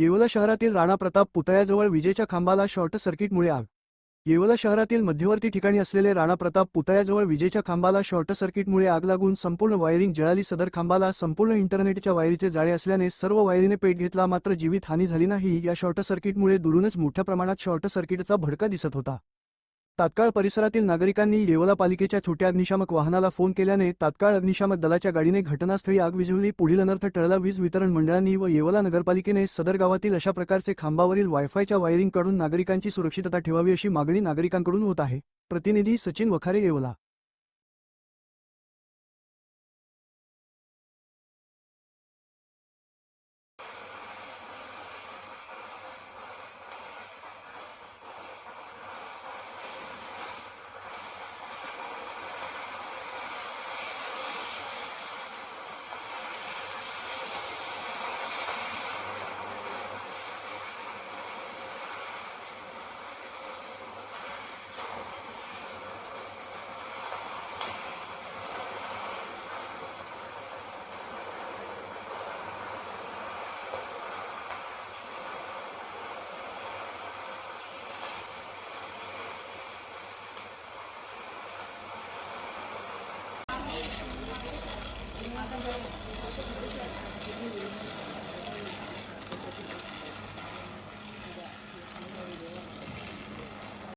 येवला शहरातील राणा प्रताप पुतळ्याजवळ विजेच्या खांबाला शॉर्ट सर्किटमुळे आग. येवला शहरातील मध्यवर्ती ठिकाणी असलेले राणा प्रताप पुतळ्याजवळ विजेच्या खांबाला शॉर्ट सर्किटमुळे आग लागून संपूर्ण वायरिंग जळाली. सदर खांबाला संपूर्ण इंटरनेटच्या वायरीचे जाळे असल्याने सर्व वायरीने पेट घेतला. मात्र जीवित हानी झाली नाही. या शॉर्ट सर्किटमुळे दुरूनच मोठ्या प्रमाणात शॉर्ट सर्किटचा भडका दिसत होता. तात्काळ परिसरातील नागरिकांनी येवला पालिकेच्या छोट्या अग्निशामक वाहनाला फोन केल्याने तात्काळ अग्निशामक दलाच्या गाडीने घटनास्थळी आग विझवली. पुढील अनर्थ टळला. वीज वितरण मंडळांनी व येवला नगरपालिकेने सदर गावातील अशा प्रकारचे खांबावरील वायफायच्या वायरिंगकडून नागरिकांची सुरक्षितता ठेवावी अशी मागणी नागरिकांकडून होत आहे. प्रतिनिधी सचिन वखारे येवला. Thank you.